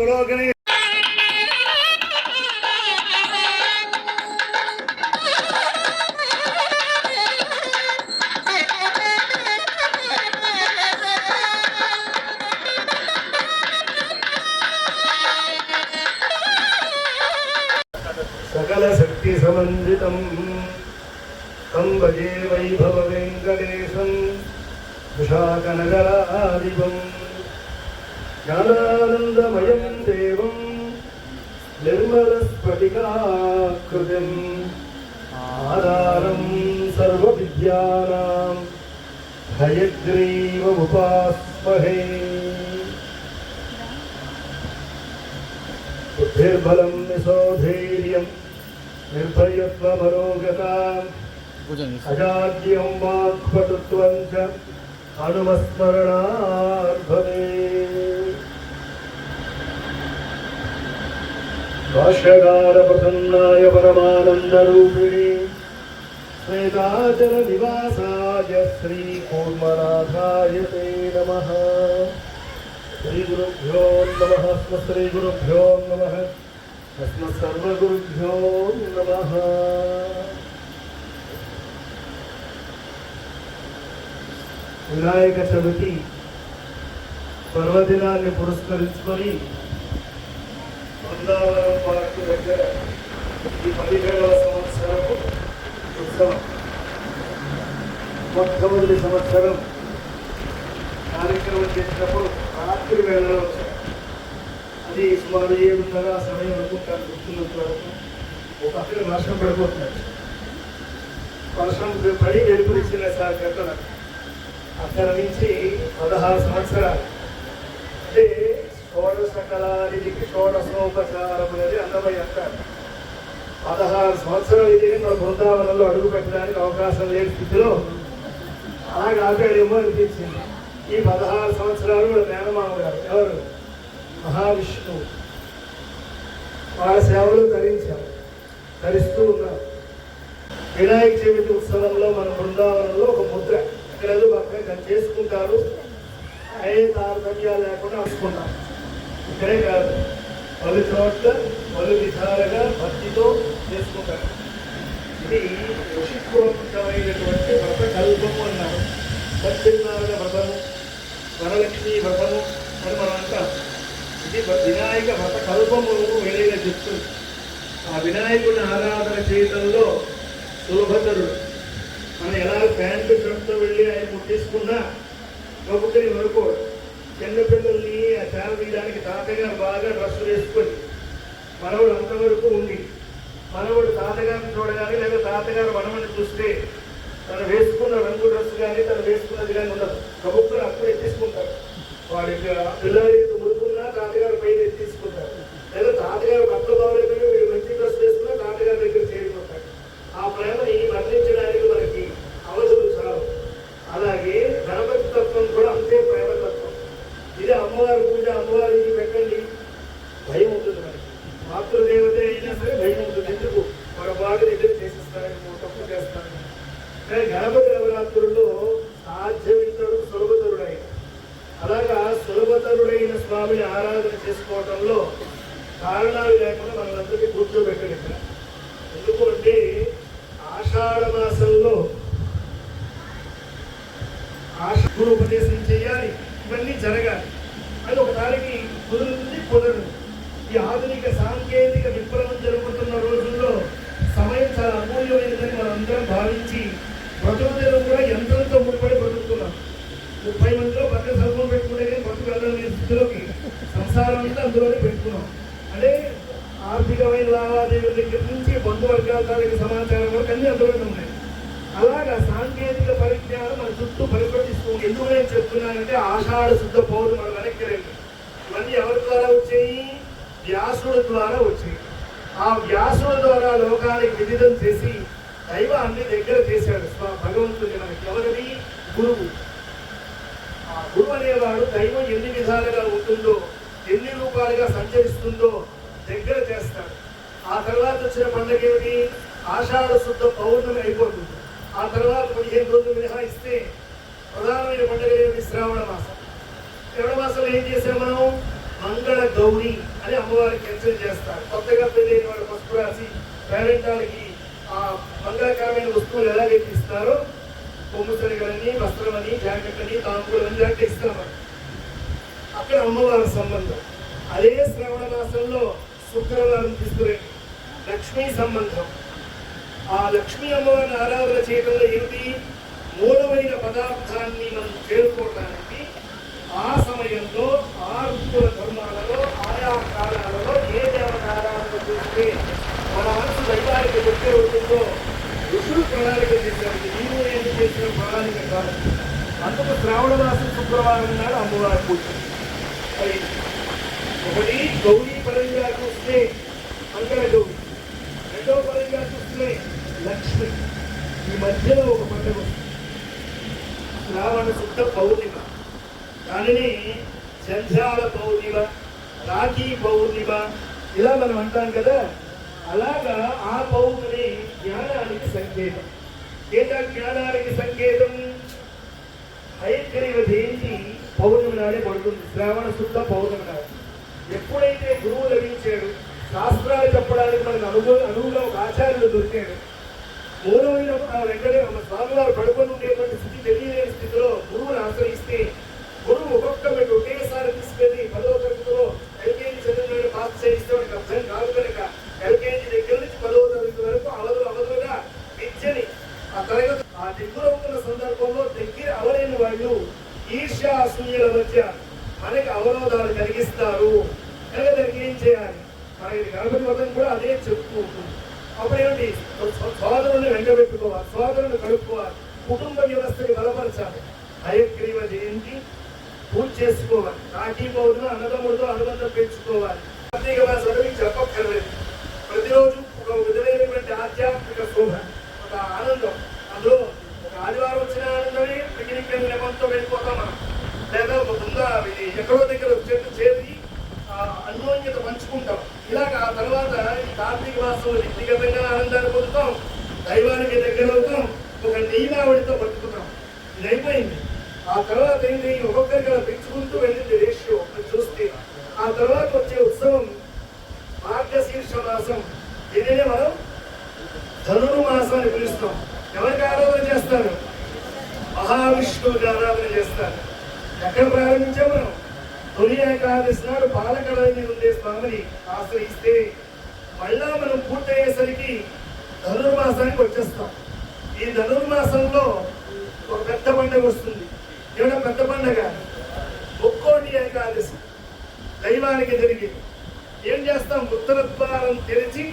പുരോഗണി सकलशक्तिसमन्वितं तं भजे वैभववेङ्कटेशं विशाखनगरादिपम् వైభవ వెంకటేశం విశాఖనగరాధిపం జ్ఞానానందమయం దేవం నిర్మలస్ఫటికాకృతిం ఆధారం సర్వవిద్యానాం హయగ్రీవముపాస్మహే. బుద్ధిర్బలం యశోధైర్యం నిర్భయత్వమరోగతాం అజాడ్యం వాక్పటుత్వం చ హనుమస్మరణార్భవే భాష్యకారప్రసన్నాయ పరమానందరూపిణి శ్వేతాచల నివాసాయ శ్రీ కూర్మనాథాయ తే నమః శ్రీగురుభ్యో నమః స్మ శ్రీగురుభ్యో నమః తస్మ సర్వగురుభ్యో నమః వినాయక చవితి పర్వదినాన్ని పురస్కరించుకొని బృందావనం పార్కు దగ్గర ఈ పదిహేడవ సంవత్సరము ఉత్సవం మొట్టమొదటి సంవత్సరం కార్యక్రమం చేసినప్పుడు రాత్రి వేళలో వచ్చారు అది సుమారు ఏడున్నర ఆ సమయం అనుకుంటాను గుర్తున్నంత వరకు ఒక అక్కడ వర్షం పడిపోతున్నాడు వర్షం పడి వెలుపునిచ్చిన సార్ కట్టడం అక్కడ నుంచి పదహారు సంవత్సరాలు అంటే సకలానికి షోడశోపచారములని అన్నమయ్య అంటారు. పదహారు సంవత్సరాలు ఇది మన బృందావనంలో అడుగు పెట్టడానికి అవకాశం లేని స్థితిలో అలాగే ఆపాడేమో అనిపించింది. ఈ పదహారు సంవత్సరాలు వాళ్ళ మేనమామ గారు ఎవరు? మహావిష్ణువు. వాళ్ళ సేవలు ధరించారు ధరిస్తూ ఉన్నారు. వినాయక చవితి ఉత్సవంలో మన బృందావనంలో ఒక ముద్ర ఇక్కడ పక్కన చేసుకుంటారు. ఏ తారతమ్యాలు లేకుండా అనుకుంటారు ఇక్కడే కాదు. పలు చోట్ల పలు విధాలుగా భక్తితో చేసుకుంటారు. ఇది ఋషిపూర్వకమైనటువంటి వ్రత కల్పము అన్నారు సత్యనారాయణ వ్రతము వరలక్ష్మి వ్రతము అని మనం అంటాం. ఇది వినాయక వ్రత కల్పము వేరేగా చెప్తుంది. ఆ వినాయకుడిని ఆరాధన చేయటంలో సులభతరుడు. మనం ఎలా ప్యాంటు షర్ట్తో వెళ్ళి ఆయన ముట్టేసుకున్నా ఒక్కొక్కరి వరకు చిన్నపిల్లల్ని ఆ సేవ తీయడానికి తాతగారు బాగా డ్రెస్సులు వేసుకొని మనవడు అంతవరకు ఉండి మనవడు తాతగారిని చూడగానే లేదా తాతగారు మనవని చూస్తే తను వేసుకున్న రంగు డ్రెస్ కానీ తను వేసుకున్నది కానీ ఉండదు. ప్రభుత్వం అప్పుడే తీసుకుంటారు. వాడికి పిల్లలు ముడుకున్నా తాతగారు పైన తీసుకుంటారు లేదా తాతగారు బట్టలు బాగలేదు వీడు మంచి డ్రెస్ వేసుకున్నా తాతగారి దగ్గర చేరిపోతారు ఆ ప్రేమని వర్ణించడానికి మనకి అవధులు చాలు అలాగే గణపతి తత్వం కూడా అంతే ప్రేమ తత్వం ఇది అమ్మవారి పూజ అమ్మవారికి పెట్టండి భయం ఉంటుంది మనకి మాతృదేవత అయినా సరే భయం ఉంటుంది ఎందుకు పొరపాటు దగ్గర చేసిస్తారని తప్పు చేస్తారని కానీ గణపతి నవరాత్రుల్లో సాధ్యమించడు సులభతరుడైన అలాగా సులభతరుడైన స్వామిని ఆరాధన చేసుకోవడంలో కారణాలు లేకుండా మనందరికీ కూర్చోబెట్టడం ఇక్కడ ఎందుకంటే ఆషాఢ మాసంలో ఆశ గురు ఉపదేశం చేయాలి ఇవన్నీ జరగాలి. అది ఒకసారికి కుదురుతుంది కుదరదు. ఈ ఆధునిక సాంకేతిక విప్లవం జరుగుతున్న రోజుల్లో సమయం చాలా అమూల్యమైనదని మనందరం భావించి బ్రతుకుదల కూడా యంత్రంతో ముడిపడి బ్రతుకుతున్నాం. ముప్పై మందిలో పక్క సర్వం పెట్టుకుంటే కానీ బతుకు వెళ్ళని స్థితిలోకి సంసారం అందులోనే పెట్టుకున్నాం. అంటే ఆర్థికమైన లావాదేవీల దగ్గర నుంచి బంధువర్గాల తాలూకు సమాచారం వరకు అన్ని అందులోనే ఉన్నాయి. అలాగా సాంకేతిక పరిజ్ఞానం మన చుట్టూ పరిపాలిస్తుంది. ఎందుకు నేను చెప్తున్నానంటే ఆషాఢ శుద్ధ పౌరు మన వెనక్కి రండి. ఇవన్నీ ఎవరి ద్వారా వచ్చాయి? వ్యాసుల ద్వారా వచ్చాయి. ఆ వ్యాసుల ద్వారా లోకానికి విదితం చేసి దైవాన్ని దగ్గర చేశాడు స్వ- భగవంతుని మనకి ఎవరిది? గురువు. ఆ గురువు అనేవాడు దైవం ఎన్ని విధాలుగా ఉంటుందో ఎన్ని రూపాలుగా సంచరిస్తుందో దగ్గర చేస్తాడు. ఆ తర్వాత వచ్చిన పండుగ ఏమిటి? ఆషాఢ శుద్ధ పౌర్ణమి అయిపోతుంది. ఆ తర్వాత పదిహేను రోజులు మినహాయిస్తే ప్రధానమైన పండుగ ఏమిటి? శ్రావణ మాసం. శ్రావణ మాసంలో ఏం చేసాం మనం? మంగళ గౌరీ అని అమ్మవారికి అర్చన చేస్తారు. కొత్తగా పెళ్ళైన వాడు పసుపు రాసి పేరెంటాలకి ఆ మంగళకరమైన వస్తువులు ఎలాగైతే ఇస్తారో కొమ్ము సరిగలని వస్త్రమని జాకెట్ అని తాంబూలం అని ఇలాంటి ఇస్తాం అక్కడ అమ్మవారి సంబంధం. అదే శ్రవణ మాసంలో శుక్రవారం తీసుకునే లక్ష్మీ సంబంధం. ఆ లక్ష్మీ అమ్మవారిని ఆరాధన చేయడంలో ఏమిటి? మూలమైన పదార్థాన్ని మనం చేరుకోవడానికి ఆ సమయంలో ఆ ఋతువుల ధర్మాలలో ఆయా కాలాలలో ఏ దేవత ఆరాధన చేస్తే మన మనసు దైవానికి చెప్పే అవుతుందో ఋషులు ప్రణాళిక చేశారు. నీవు నేను చేసిన ప్రణాళిక కాదు. అందుకు శ్రావణ మాసం శుక్రవారం నాడు అమ్మవారి పూజ. ఒకటి గౌరీ పరంగా చూస్తే మంగళ రెండవ పరంగా చూస్తే లక్ష్మి. ఈ మధ్యలో ఒక పండుగ రావణ శ్రావణ శుద్ధ పౌర్ణిమ. దానిని జంధ్యాల పౌర్ణిమ రాఖీ పౌర్ణిమ ఇలా మనం అంటాం కదా. అలాగా ఆ పౌర్ణమి జ్ఞానానికి సంకేతం. ఏదా జ్ఞానానికి సంకేతం? హైగ్రీవ జయంతి పౌర్ణమి నాడే పడుతుంది. శ్రావణ శుద్ధ పౌర్ణమి నాడు. ఎప్పుడైతే గురువు లభించాడు శాస్త్రాలు చెప్పడానికి మనకు అనుభవ అనువుగా ఒక ఆచార్యులు దొరికాడు. మూలమైన ఆ వెంటనే మన స్వామివారు పడుకొని ఉండేటువంటి స్థితి తెలియలేని స్థితిలో గురువుని ఆశ్రయిస్తే గురువు ఒక్కొక్క మెట్టు ఒకేసారి తీసుకెళ్ళి పదవ తరగతిలో ఎల్కేజీ చదివిన పాస్ చేయిస్తే వాడికి అర్థం కాదు కనుక ఎల్కేజీ దగ్గర నుంచి పదవ తరగతి వరకు అవధులు అవధులుగా విద్యని ఆ తరగతి ఆ దగ్గర ఉన్న సందర్భంలో దగ్గర అవలేని వాళ్ళు ఈర్ష్య అసూయల మధ్య మనకి అవరోధాలు కలిగిస్తారు కనుక దానికి ఏం చేయాలి మనకి గణపతి మతం కూడా అదే చెప్తూ ఉంటుంది అప్పుడు ఏమిటి సో- సోదరుని వెంటబెట్టుకోవాలి సోదరుని కలుపుకోవాలి కుటుంబ వ్యవస్థని బలపరచాలి హయగ్రీవ జయంతి పెంచుకోవాలి. చేసుకోవాలి రాఖీ అన్నదమ్ముడితో అనుబంధం పెంచుకోవాలి. కార్తీక మాసం చెప్పక్కర్లేదు. ప్రతిరోజు ఒక విధమైనటువంటి ఆధ్యాత్మిక శోభ ఒక ఆనందం. అందులో ఒక ఆదివారం వచ్చిన ఆనందమే పిక్నిక్ అని నెపంతో వెళ్ళిపోతాం మనం. లేదా ఒక బృంద ఎక్కడో దగ్గర చెట్టు చేరి అన్యోన్యత పంచుకుంటాం. ఇలాగ ఆ తర్వాత ఈ కార్తీక మాసం వ్యక్తిగతంగా ఆనందాన్ని పొందుతాం. దైవానికి దగ్గర అవుతాం ఒక నియమావళితో బతుకుతాం ఇది అయిపోయింది ఆ తర్వాత ఏంటి? ఒక్కొక్కరిగా పెంచుకుంటూ వెళ్ళింది రేషియో అని చూస్తే. ఆ తర్వాత వచ్చే ఉత్సవం మార్గశీర్ష మాసం. దీనినే మనం ధనుర్మాసం అని పిలుస్తాం. ఎవరికి ఆరాధన చేస్తారు? మహావిష్ణువుకి ఆరాధన చేస్తారు. ఎక్కడ ప్రారంభించాం మనం? తొలి ఏకాదశి నాడు పాలకడ మీద ఉండే స్వామిని ఆశ్రయిస్తే మళ్ళా మనం పూర్తయ్యేసరికి ధనుర్మాసానికి వచ్చేస్తాం. ఈ ధనుర్మాసంలో ఒక పెద్ద పండుగ వస్తుంది. ఇక్కడ పెద్ద పండగ. ఒక్కోటి ఏకాదశి. దైవానికి జరిగి ఏం చేస్తాం? ఉత్తర ద్వారం తెరిచి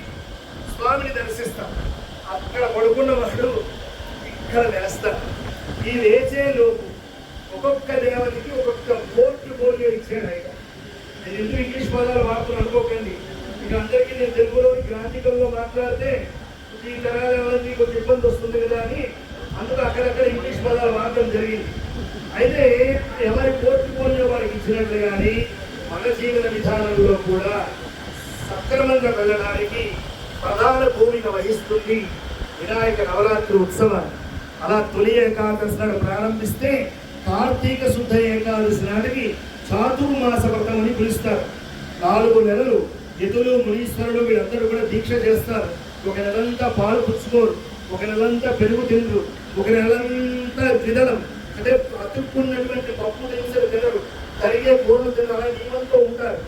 స్వామిని దర్శిస్తాం. అక్కడ పడుకున్న వాడు ఇక్కడ లేస్తాడు. ఈ లేచే లోపు ఒక్కొక్క దేవతకి ఒక్కొక్క పోర్టు పోలియో ఇచ్చాడు ఆయన. నేను ఎందుకు ఇంగ్లీష్ పదాలు వాడుతున్నాను అనుకోకండి. ఇక అందరికీ నేను తెలుగులో గ్రాంధికంలో మాట్లాడితే ఈ తరాల వాళ్ళకి కొంచెం ఇబ్బంది వస్తుంది కదా అని అందులో అక్కడక్కడ ఇంగ్లీష్ పదాలు వాడటం జరిగింది. అయితే ఎవరి పోర్టుపోలియో వారికి ఇచ్చినట్లు కానీ మన జీవన విధానంలో కూడా సక్రమంగా వెళ్ళడానికి ప్రధాన భూమిక వహిస్తుంది వినాయక నవరాత్రి ఉత్సవాలు. అలా తొలి ఏకాదశి నాడు ప్రారంభిస్తే కార్తీక శుద్ధ ఏకాదశి నాటికి చాతుర్మాస వ్రతం అని పిలుస్తారు. నాలుగు నెలలు యతులు మునీశ్వరులు వీళ్ళందరూ కూడా దీక్ష చేస్తారు. ఒక నెలంతా పాలు పుచ్చుకోరు ఒక నెలంతా పెరుగు తిండ్రు. ఒక నెలంతా విదలం అంటే అతుక్కున్నటువంటి పప్పు దినుసులు తినరు. తరిగే కూరలు తినరు. అలా నియమంతో ఉంటారు.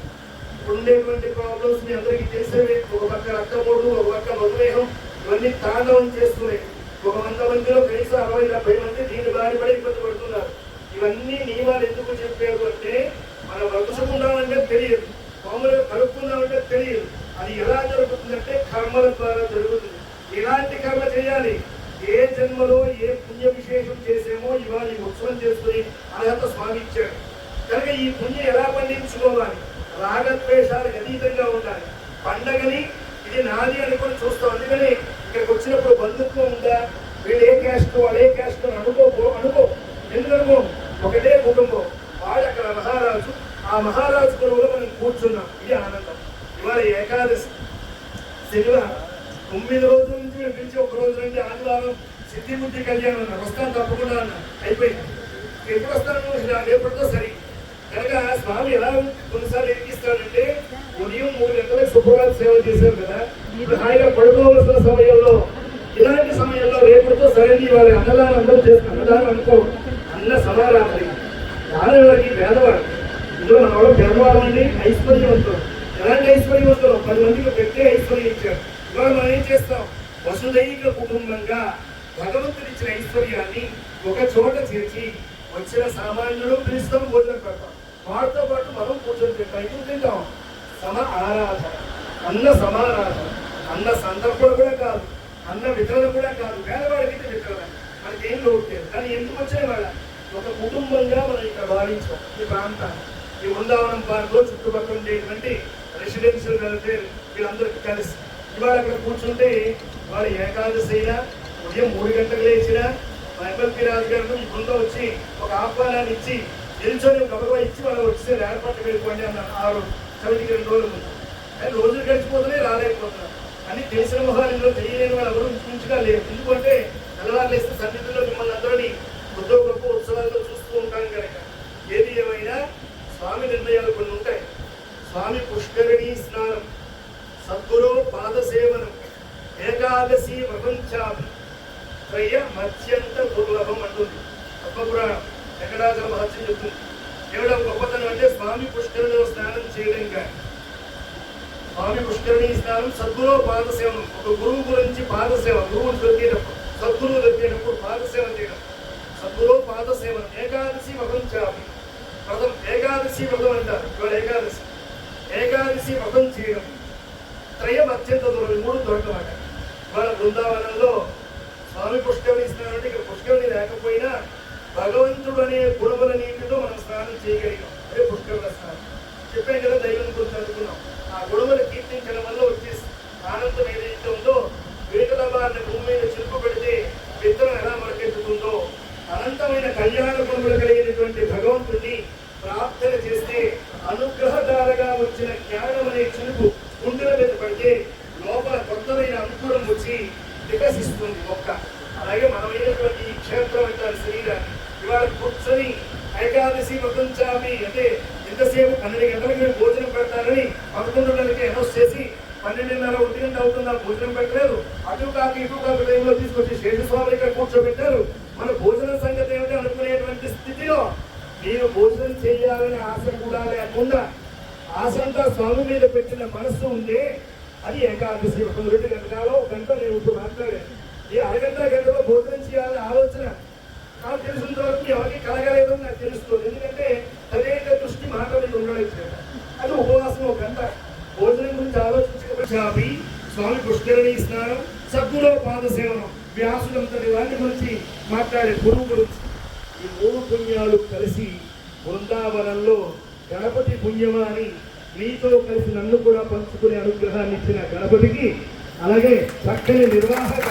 ఉండేటువంటి ప్రాబ్లమ్స్ మీ అందరికీ తెలిసేవే. ఒక పక్క రక్తమూడు ఒక పక్క మధుమేహం ఇవన్నీ తాండవం చేస్తున్నాయి ఒక వంద మందిలో కనీసం అరవై డెబ్బై మంది దీని బారి పడి ఇబ్బంది పడుతున్నారు. ఇవన్నీ నియమాలు ఎందుకు చెప్పారు అంటే మనం బ్రతుకున్నామంటే తెలియదు. మామూలుగా కలుపుకుందామంటే తెలియదు. అది ఎలా జరుగుతుందంటే కర్మల ద్వారా జరుగుతుంది. ఇలాంటి కర్మ చేయాలి? ఏ జన్మలో ఏ పుణ్య విశేషం చేసేమో ఇవాళ ఈ ఉత్సవం చేసుకుని అర్హత స్వామి ఇచ్చాడు. కనుక ఈ పుణ్యం ఎలా పండించుకోవాలి? రాగద్వేషాలకు అతీతంగా ఉండాలి. పండగని ఇది నాది అనుకొని చూస్తాం. అందుకని ఇక్కడికి వచ్చినప్పుడు బంధుత్వం ఉందా? వీళ్ళు ఏ క్యాస్ట్ వాళ్ళు ఏ క్యాస్ట్ అని అనుకోకో అనుకో. ఎందుకనుకో ఒకటే కుటుంబం. వాడు అక్కడ మహారాజు. ఆ మహారాజు కొలువులో మనం కూర్చున్నాం. ఇది ఆనందం. ఇవాళ ఏకాదశి. శనివారం. తొమ్మిది రోజుల నుంచి పిలిచి ఒక రోజు నుండి ఆదివారం సిద్ధి బుద్ధి కళ్యాణం అన్న వస్తాను తప్పకుండా అన్న అయిపోయింది. ఎప్పుడు వస్తాను? రేపటితో సరి. కనుక స్వామి ఎలా కొన్నిసార్లు ఎరిగిస్తాడంటే ఉదయం మూడు గంటలకు శుభ్రవాద సేవ చేశారు కదా. ఇప్పుడు హాయిగా పడుకోవలసిన సమయంలో ఇలాంటి సమయంలో రేపటితో సరైన వాళ్ళ అన్నదానం అందరూ చేస్తాం అన్నదానం అనుకో అన్న సమారాత్రి దానివాడికి పేదవాడు. ఇందులో మన వాళ్ళు పేదవాళ్ళండి ఐశ్వర్యవంతులు ఎలాంటి ఐశ్వర్యవంతులు పది మందికి పెట్టే ఐశ్వర్యం ఇచ్చారు. ఇవాళ మనం ఏం చేస్తాం? వసుదైక కుటుంబంగా భగవంతుడిచ్చిన ఐశ్వర్యాన్ని ఒక చోట చేర్చి వచ్చిన సామాన్యుడు పిలుస్తాం భోజనం పెడతాం. వాటితో పాటు మనం కూర్చొని తింటాం. ఎందుకు తింటాం? సమ ఆరాధన. అన్న సమారాధన. అన్న సందర్భం కూడా కాదు. అన్న వితరణ కూడా కాదు. పేదవాడికి వితరణ. మనకి ఏం లోటు లేదు. కానీ ఎందుకు వచ్చాయి వాళ్ళ? ఒక కుటుంబంగా మనం ఇక్కడ భావించాం. ఈ ప్రాంతాన్ని. ఈ బృందావనం పార్క్లో చుట్టుపక్కల ఉండేటువంటి రెసిడెన్షియల్ వెల్ఫేర్ వీళ్ళందరికీ కలిసి. ఇవాళ అక్కడ కూర్చుంటే వాళ్ళు ఏకాదశి అయినా ఉదయం మూడు గంటలకు లేచినా మా ఎమ్మెల్పీ రాజు గారు బృందం వచ్చి ఒక ఆహ్వానాన్ని ఇచ్చి నిల్చొని ఒక గబగబా ఇచ్చి వాళ్ళు వచ్చి ఏర్పాటు వెళ్ళిపోండి అన్నారు. ఆరు చవితికి రెండు రోజుల ముందు. కానీ రోజులు గడిచిపోతున్నాయి రాలేకపోతున్నారు. అని తెలిసిన మొహాలు ఇందులో తెలియలేని వాళ్ళు ఎవరు ఉంచుగా లేరు. ఎందుకంటే తెల్లవారులేస్తే సన్నిధిలో మిమ్మల్ని అందరినీ కొద్దో గొప్ప ఉత్సవాల్లో చూస్తూ ఉంటాం కనుక. ఏది ఏమైనా స్వామి నిర్ణయాలు కొన్ని ఉంటాయి. స్వామి పుష్కరిణీ స్నానం. సద్గురు పాద సేవనం ఏకాదశి ప్రపంచామి త్రయ మత్స్యంత దుర్లభం అంటుంది. పద్మపురాణం వెంకటాచల మహత్యం చెప్తుంది. ఏమిటో గొప్పతనం అంటే స్వామి పుష్కరిలో స్నానం చేయడం కానీ స్వామి పుష్కరిణీ స్నానం సద్గురు పాదసేవనం ఒక గురువు గురించి పాదసేవ గురువు దొరికేటప్పుడు సద్గురువు దొరికేటప్పుడు పాదసేవ చేయడం. సద్గురు పాదసేవనం ఏకాదశి వ్రతం చేయాలి వ్రతం ఏకాదశి వ్రతం అంటారు. ఇవాళ ఏకాదశి. ఏకాదశి వ్రతం చేయడం. త్రయం అత్యంత దూరం ఈ మూడు దొరకమాట. వాళ్ళ బృందావనంలో స్వామి పుష్కరిణి స్నానం ఇక్కడ పుష్కరిణి లేకపోయినా భగవంతుడు అనే గుణముల నీటితో మనం స్నానం చేయగలిగాం. అదే పుష్కరుల స్నానం. చెప్పాను కదా దైవం గురించి అనుకున్నాం. ఆ గొడవలు కీర్తించడం వల్ల వచ్చే ఆనందం ఏదైతే ఉందో వేటల బారిన భూమి మీద చిలుపు పెడితే విత్తనం ఎలా మొలకెత్తుతుందో అనంతమైన కళ్యాణ గుణములు కలిగినటువంటి భగవంతుడిని ప్రార్థన చేస్తే అనుగ్రహదారగా వచ్చిన జ్ఞానం అనే చిలుపు మీద లోపల కొంతమైన అంకురం వచ్చి వికసిస్తుంది మొక్క. అలాగే మనమైనటువంటి ఈ క్షేత్రం అయితే శరీరాన్ని ఇవాళ కూర్చొని ఏకాదశి వ్రతంచామి అంటే ఎంతసేపు పన్నెండు గంటలకు మీరు భోజనం పెడతారని పదకొండున్నరకి అనౌన్స్ చేసి పన్నెండున్నర ఒంటి గంట అవుతుందా? భోజనం పెట్టలేదు. అటు కాక ఇటు కాక టైంలో తీసుకొచ్చి శేషస్వామి ఇక్కడ కూర్చోబెట్టారు. మన భోజన సంగతి ఏమిటి అనుకునేటువంటి స్థితిలో మీరు భోజనం చేయాలనే ఆశ కూడా లేకుండా ఆశంతా స్వామి మీద పెట్టిన మనస్సు ఉంటే అది ఏకాదశి ఒక రెండు గంటలో. ఒక గంట నేను ఇప్పుడు మాట్లాడాను. ఈ అరగంట గంటలో భోజనం చేయాలనే ఆలోచన నాకు తెలిసినంత వరకు ఎవరికి కలగలేదు అని నాకు తెలుస్తుంది. ఎందుకంటే అనేక దృష్టి మాట మీద ఉండలేదు అది ఉపవాసం ఒక గంట. భోజనం గురించి ఆలోచించకపోతే స్వామి పుష్కరణి స్నానం సద్గులో పాద సేవనం వ్యాసులంతటి వాటి గురించి మాట్లాడే గురువు గురించి. ఈ మూడు పుణ్యాలు కలిసి బృందావనంలో గణపతి పుణ్యమా అని మీతో కలిసి నన్ను కూడా పంచుకునే అనుగ్రహాన్ని ఇచ్చిన గణపతికి అలాగే చక్కని నిర్వాహక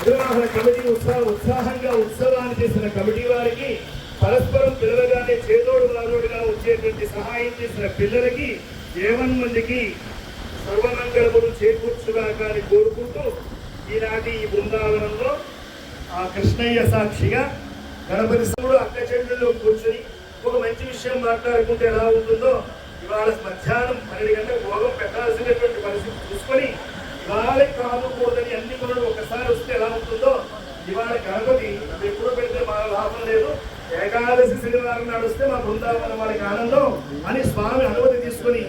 నిర్వాహణ కమిటీ ఉత్సాహ ఉత్సాహంగా ఉత్సవాన్ని చేసిన కమిటీ వారికి పరస్పరం పిలవగానే చేదోడు వాదోడుగా వచ్చేటువంటి సహాయం చేసిన పిల్లలకి ఏవన్ మందికి సర్వమంగళములు చేకూర్చుగాక అని కోరుకుంటూ ఈనాటి ఈ బృందావనంలో ఆ కృష్ణయ్య సాక్షిగా గణపతి శివుడు అక్క చెల్లెల్లో కూర్చొని ఒక మంచి విషయం మాట్లాడుకుంటే ఎలా ఉంటుందో ఇవాళ మధ్యాహ్నం పన్నెండు గంటలకు భోగం పెట్టాల్సినటువంటి పరిస్థితి చూసుకొని ఇవాళ కాకపోదని అన్ని పనులు ఒకసారి వస్తే ఎలా ఉంటుందో ఇవాళ గణపతి ఎప్పుడు పెడితే మా లాభం లేదు. ఏకాదశి శనివారం నడిస్తే మా బృందావనం వారికి ఆనందం అని స్వామి అనుమతి తీసుకుని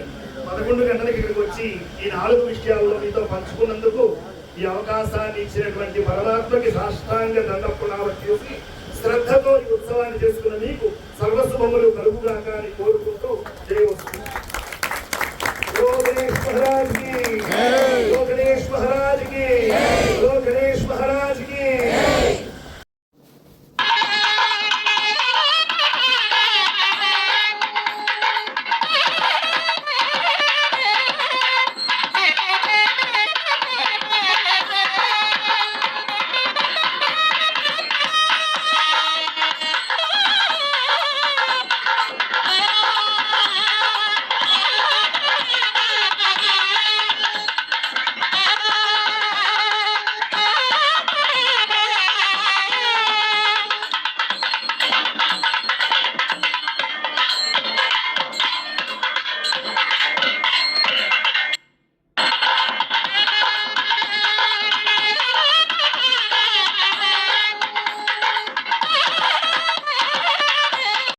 పదకొండు గంటలకు ఇక్కడికి వచ్చి ఈ నాలుగు విషయాల్లో మీతో పంచుకున్నందుకు ఈ అవకాశాన్ని ఇచ్చినటువంటి పరమాత్మకి సాష్టాంగ దండ పునావతి చేసి శ్రద్ధతో ఈ ఉత్సవాన్ని చేసుకున్న మీకు సర్వస్వములు కలుగుగాక అని కోరుకుంటూ జయ महाराज की गोगलेश महाराज की